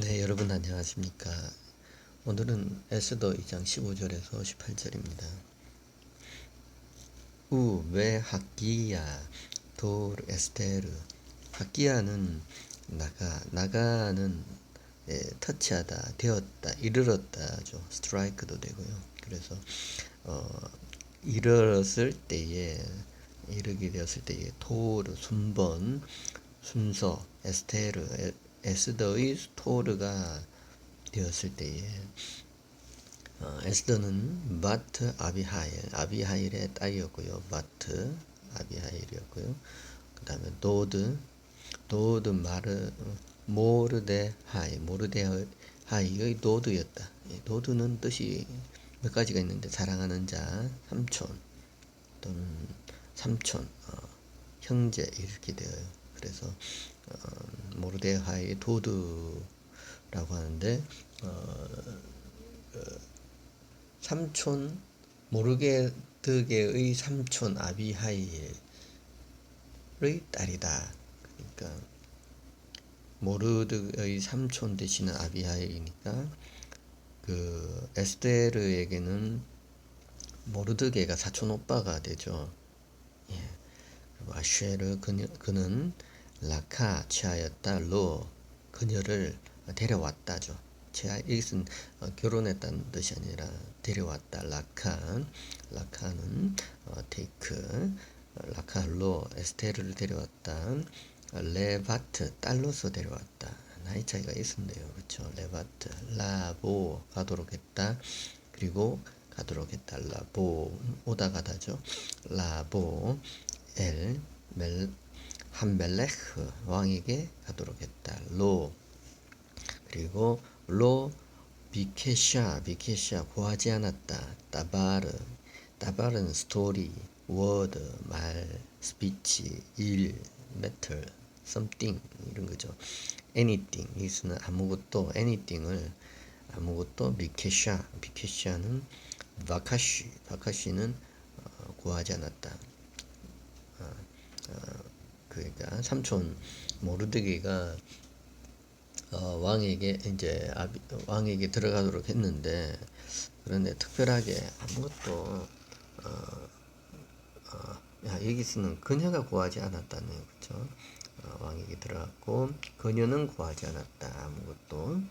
네, 여러분 안녕하십니까. 오늘은 에스더 2장 15절에서 18절입니다. 우, 왜 학기야, 돌, 에스테르. 학기야는 나가, 나가는 예, 터치하다, 되었다, 이르렀다죠. 스트라이크도 되고요. 그래서 어, 이르렀을 때에 이르게 되었을 때에 토르, 순번, 순서, 에스테르, 에, 에스더의 토르가 되었을 때에 어, 에스더는 바트 아비하일, 아비하일의 딸이었고요. 바트 아비하일이었고요. 그 다음에 도드, 도드 마르, 모르데하이, 모르데하이의 도드였다. 예, 도드는 뜻이 몇 가지가 있는데 사랑하는 자, 삼촌 또는 삼촌, 어, 형제 이렇게 되어요. 그래서 어, 모르데하이의 도드라고 하는데 어, 어, 삼촌 모르게드게의 삼촌 아비하이의 딸이다. 그러니까 모르드의 삼촌 되시는 아비하일이니까 그 에스테르에게는 모르드게가 사촌 오빠가 되죠. 예. 그리고 아쉐르 그는 라카 취하였다 로 그녀를 데려왔다죠. 취하 이것은 어, 결혼했다는 뜻이 아니라 데려왔다. 라카 라카는 어, 테이크 어, 라카 로 에스테르를 데려왔다. 레바트 딸로서 데려왔다. 나이 차이가 있었네요. 그렇죠 레바트 라보 가도록 했다. 그리고 가도록 했다. 라보 오다 가다죠. 라보 엘 멜 한멜레흐 왕에게 가도록 했다. 로 그리고 로 비케샤 비케샤 구하지 않았다. 따바르 따바르는 스토리 워드 말 스피치 일 메틀 something 이런 거죠. anything 이수는 아무것도 anything을 아무것도 비케샤 비케샤는 바카시 바카시는 어, 구하지 않았다. 어, 어, 그러니까 삼촌 모르드기가 어, 왕에게 이제 아비, 왕에게 들어가도록 했는데 그런데 특별하게 아무것도 어, 어, 야, 여기서는 그녀가 구하지 않았다네요, 그렇죠? 어, 왕에게 들어갔고 그녀는 구하지 않았다. 아무것도.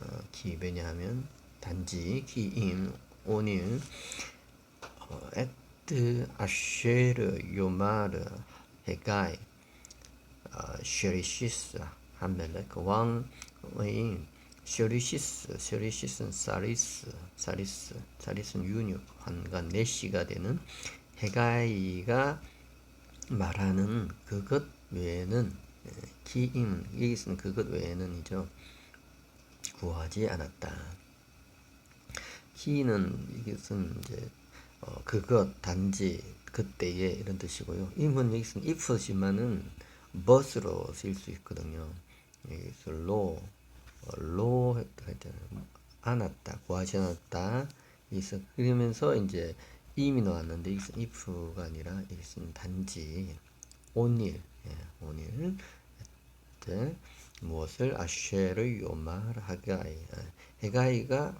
어, 기 왜냐하면 단지 기인 오닐 어, 에트 아쉐르 요마르 헤가이 어, 쉐리시스 하멜렉 그 왕의 쉐리시스 쉐리시스는 사리스 사리스 사리스는 윤육 환과 내시가 되는 헤가이가 말하는 그것 외에는 예, 기임 여기서는 그것 외에는이죠 구하지 않았다. 키는 이것은 이제 어, 그것 단지 그때에 이런 뜻이고요. 임은 여기서는 if지만은 but으로 쓸 수 있거든요. 여기서 로 했잖아요. 않았다, 구하지 않았다. 여기서 그러면서 이제 이미 나왔는데 이것은 if가 아니라 여기서는 단지 온일, 예, 온일. 때 무엇을 아쉐르 요말 하가이, 예, 헤가이가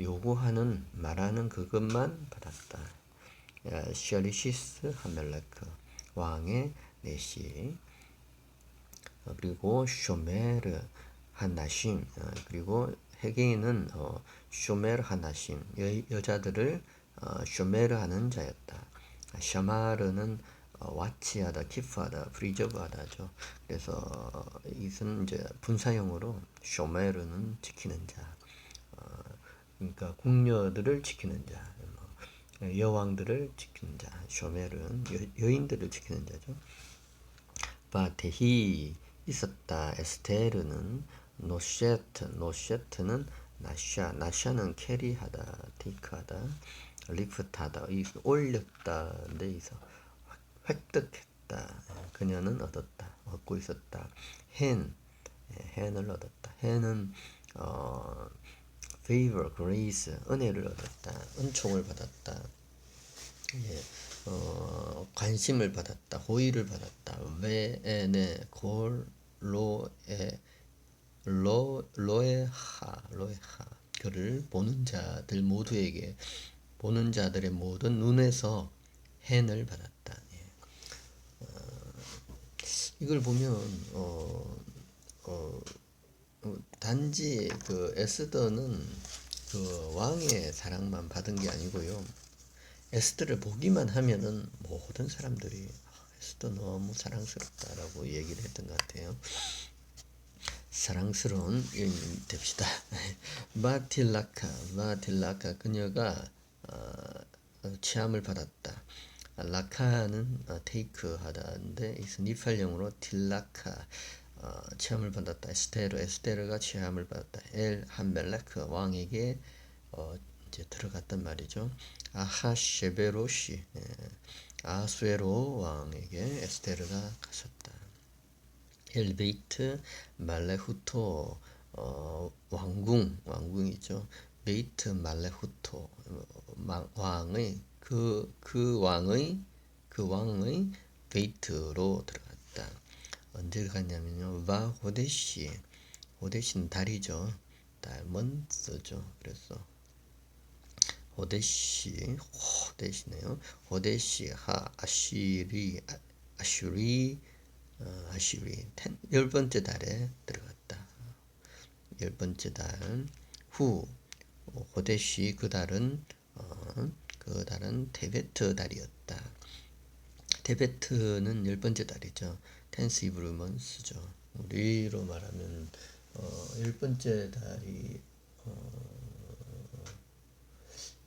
요구하는 말하는 그것만 받았다. 셔리시스 하멜레크 왕의 내시 어, 그리고 쇼메르 하나심 어, 그리고 헤게인은 어, 쇼메르 하나심 여, 여자들을 쇼메르 하는 자였다. 샤마르는 와치하다, 키프하다, 프리저브하다죠. 그래서 이것은 이제 분사형으로 쇼메르는 지키는 자, 그러니까 궁녀들을 지키는 자. 여왕들을 지키는 자, 쇼멜은 여, 인들을 지키는 자죠. 바테히 있었다. 에스테르는 노셰트, 노셰트는 나샤, 나샤는 캐리하다, 테이크하다, 리프트하다, 이 올렸다인데 이서 획득했다. 그녀는 얻었다, 얻고 있었다. 헨, 헨을 얻었다. 헨은 어, favor, grace, 은혜를 얻었다. 은총을 받았다. 예, 어, 관심을 받았다. 호의를 받았다. 왜에 골로에 로 로에하 로에하 그를 보는 자들 모두에게 보는 자들의 모든 눈에서 헨을 받았다. 예. 어, 이걸 보면 어, 어, 어, 단지 그 에스더는 그 왕의 사랑만 받은 게 아니고요. 에스더를 보기만 하면은 모든 사람들이 아, 에스더 너무 사랑스럽다라고 얘기를 했던 것 같아요. 사랑스러운 여인이 됩시다. 마틸라카, 마틸라카 그녀가 어, 취함을 받았다. 라카는 어, 테이크 하다인데 이것은 니팔령으로 틸라카 어, 취함을 받았다. 에스테르, 에스테르가 취함을 받았다. 엘 한멜레크 왕에게 어, 이제 들어갔단 말이죠. 아하쉐베로시 예, 아수에로 왕에게 에스테르가 갔었다. 엘베이트 말레후토 어, 왕궁 왕궁이죠. 베이트 말레후토 어, 왕의 그그 왕의 그 왕의 베이트로 들어갔다. 언제 갔냐면요. 와 호데시 호데시는 달이죠. 달 먼스죠. 그래서 호데시 호데시네요. 호데시 하 아시리 아, 아슈리 어, 아시리 텐, 열 번째 달에 들어갔다. 열 번째 달 후 호데시 그 달은 어, 그 달은 테베트 달이었다. 테베트는 열 번째 달이죠. 텐스 이브 루먼스죠. 우리로 말하면 어, 열 번째 달이 어,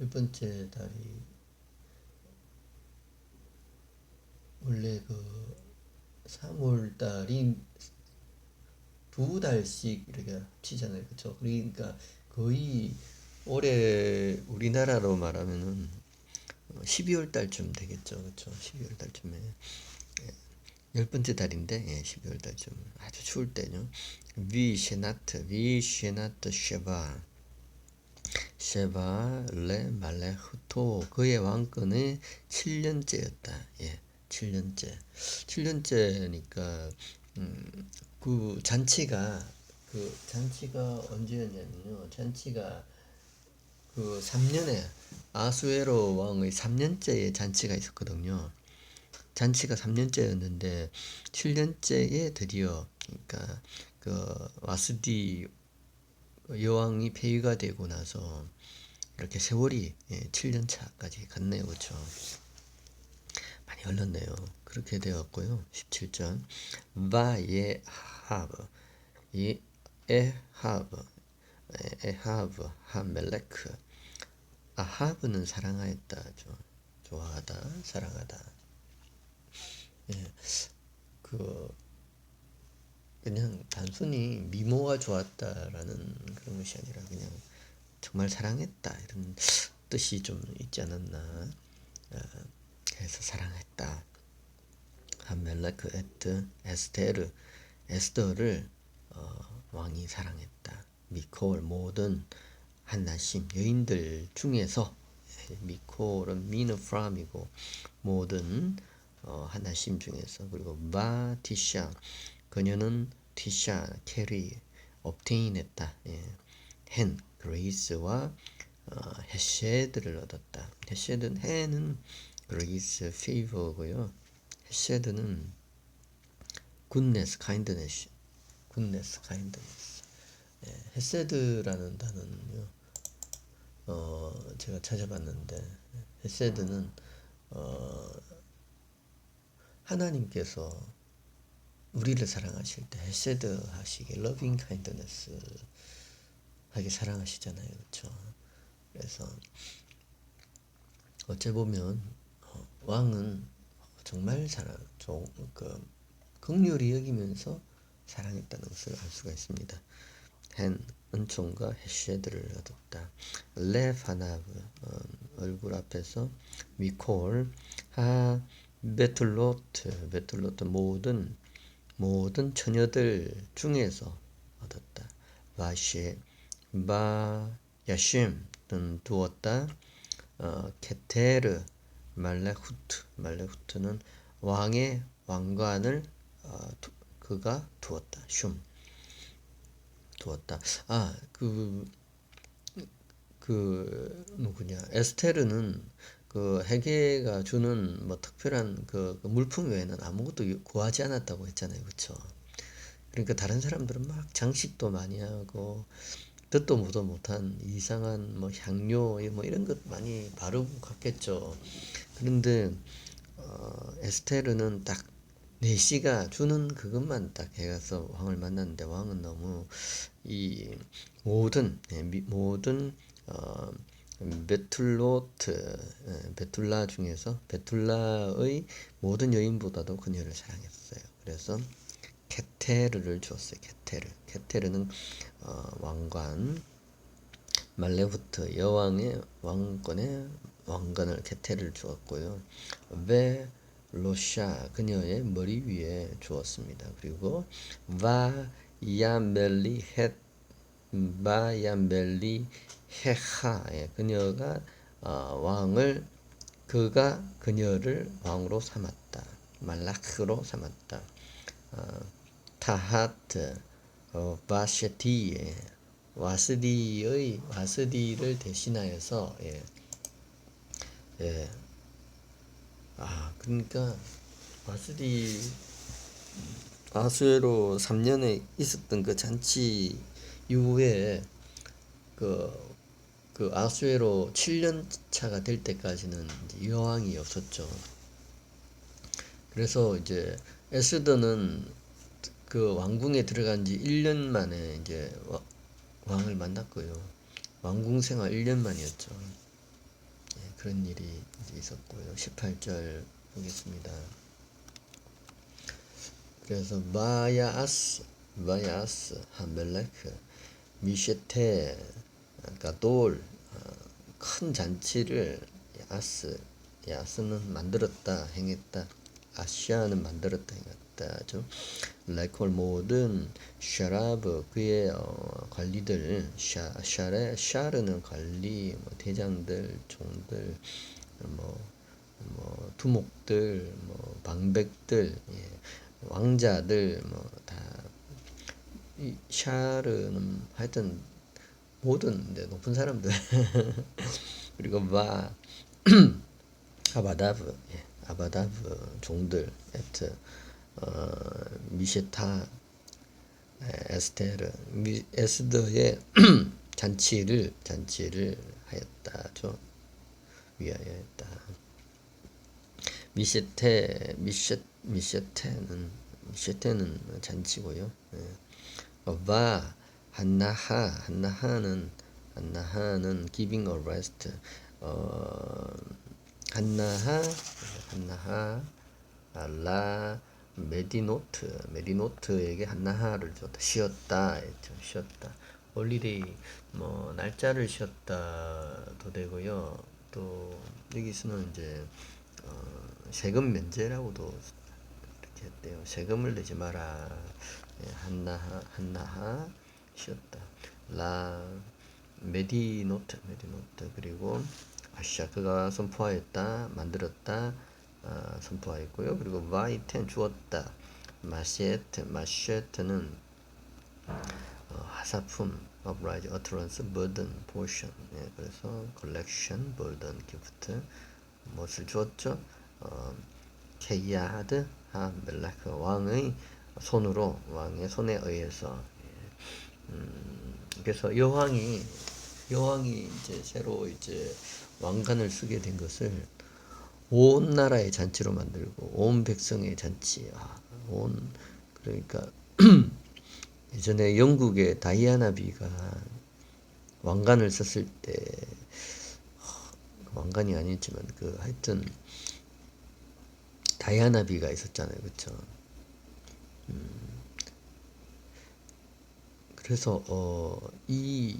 열 번째 달이 원래 그 3월 달이 두 달씩 이렇게 합치잖아요. 그렇죠? 그러니까 거의 올해 우리나라로 말하면은 12월 달쯤 되겠죠. 그렇죠? 12월 달쯤에 예, 열 번째 달인데 예, 12월 달쯤 아주 추울 때죠. 위셰나트 위셰나트 쉐바 쉐바 레 말레흐토 그의 왕권의 7년째였다. 예. 7년째. 7년째니까 음, 그 잔치가 그 잔치가 언제였냐면요. 잔치가 그 3년에 아수에로 왕의 3년째의 잔치가 있었거든요. 잔치가 3년째였는데 7년째에 드디어 그러니까 그 와스디 여왕이 폐위가 되고 나서 이렇게 세월이 예, 7년 차까지 갔네요. 그렇죠? 많이 흘렀네요. 그렇게 되었고요. 17절 바예하브 이 에하브 에하브 하멜레크 아하브는 사랑하였다. 좋아하다, 사랑하다. 예, 그 그냥 단순히 미모가 좋았다라는 그런 것이 아니라 그냥 정말 사랑했다 이런 뜻이 좀 있지 않았나. 아, 해서 사랑했다. 하멜레크 에트 에스테르 에스더를 어, 왕이 사랑했다. 미콜 모든 한나심 여인들 중에서 미콜은 미는 프람이고 모든 어, 한나심 중에서 그리고 바티샤 그녀는 티샤 캐리 업테인했다. 예. 헨 그레이스와 어, 헤쉐드를 얻었다. 헤쉐드는 헨은 그레이스 페이버고요. 헤쉐드는 굿네스, 카인드네스, 굿네스, 카인드네스. 예, 헤세드라는 단어는요. 어, 제가 찾아봤는데 헤세드는 어, 하나님께서 우리를 사랑하실 때 헤세드 하시게 러빙 카인드네스 하게 사랑하시잖아요. 그렇죠? 그래서 어째 보면 왕은 정말 사랑, 좀, 그, 극률이 여기면서 사랑했다는 것을 알 수가 있습니다. 헨, 은총과 헤쉐드를 얻었다. 레파나브, 어, 얼굴 앞에서 미콜, 하, 베틀로트, 베틀로트 모든, 모든 처녀들 중에서 얻었다. 바시에, 바, 야심 은 두었다. 어, 케테르, 말레후트 말레후트는 왕의 왕관을 어, 두, 그가 두었다. 슘 두었다. 아, 그, 그, 누구냐. 에스테르는 그 헤게가 주는 뭐 특별한 그, 그 물품 외에는 아무것도 구하지 않았다고 했잖아요. 그쵸? 그러니까 다른 사람들은 막 장식도 많이 하고, 듣도 보도 못한 이상한 뭐 향료 뭐 이런 것 많이 바르고 갔겠죠. 그런데 어, 에스테르는 딱 네시가 주는 그것만 딱 해가서 왕을 만났는데 왕은 너무 이 모든 예, 미- 모든 어, 베툴로트 예, 베툴라 중에서 베툴라의 모든 여인보다도 그녀를 사랑했어요. 그래서 케테르를 주었어요. 케테르. 케테르는 어, 왕관 말레부트 여왕의 왕권의 왕관을 케테를 주었고요. 베 로샤 그녀의 머리 위에 주었습니다. 그리고 바야멜리 헷 바야멜리 헤하 예, 그녀가 어, 왕을 그가 그녀를 왕으로 삼았다. 말라크로 삼았다. 어, 타하트 어, 바셰티 예, 와스디의 와스디를 대신하여서 예, 예. 아 그러니까 와스디 아수에로 3년에 있었던 그 잔치 이후에 그, 그 아수에로 7년 차가 될 때까지는 여왕이 없었죠. 그래서 이제 에스더는 그 왕궁에 들어간 지 1년 만에 이제 와- 왕을 만났고요. 왕궁 생활 1년 만이었죠. 예, 그런 일이 있었고요. 18절 보겠습니다. 그래서 마야스, 마야스, 하멜레크, 미셰테, 가돌, 어, 큰 잔치를 야스, 야스는 만들었다, 행했다. 아시아는 만들었다, 행했다 죠. 레콜 모든 샤라브 그의 어, 관리들 샤 샤레 샤르는 관리 뭐 대장들 종들 뭐, 뭐 두목들 뭐 방백들 예, 왕자들 뭐다 이 샤르는 하여튼 모든 데 높은 사람들 그리고 바 아바다브 예, 아바다브 종들 에트 어, 미셰타 에, 에스테르 미, 에스더의 잔치를 잔치를 하였다죠. 위하여 했다. 미셰테 미셰 미셰테는 미셰테는 잔치고요. 예. 어, 바 한나하 한나하는 한나하는 giving a rest. 어, 한나하 한나하 알라 메디노트 메디노트에게 한나하를 줬다. 쉬었다. 했죠. 쉬었다. 홀리데이 뭐 날짜를 쉬었다도 되고요. 또 여기서는 이제 어, 세금 면제라고도 이렇게 했대요. 세금을 내지 마라. 예, 한나하 한나하 쉬었다. 라 메디노트 메디노트. 그리고 아시아 그가 선포하였다 만들었다 아, 선포하였고요. 그리고 바이텐 주었다. 마시에트 마시에트는 어, 하사품 uprise utterance burden portion 예, 그래서 collection burden gift 무엇을 주었죠? 어, 케이아하드 하 멜라크 왕의 손으로 왕의 손에 의해서. 예, 음, 그래서 여왕이 여왕이 이제 새로 이제 왕관을 쓰게 된 것을 온 나라의 잔치로 만들고 온 백성의 잔치, 아, 온 그러니까 예전에 영국의 다이아나 비가 왕관을 썼을 때 하, 왕관이 아니지만 그 하여튼 다이아나 비가 있었잖아요, 그렇죠? 그래서 어 이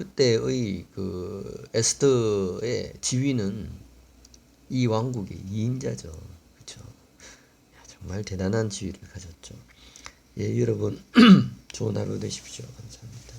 그때의 그 에스더의 지위는 이 왕국의 2인자죠. 그렇죠? 야, 정말 대단한 지위를 가졌죠. 예, 여러분 좋은 하루 되십시오. 감사합니다.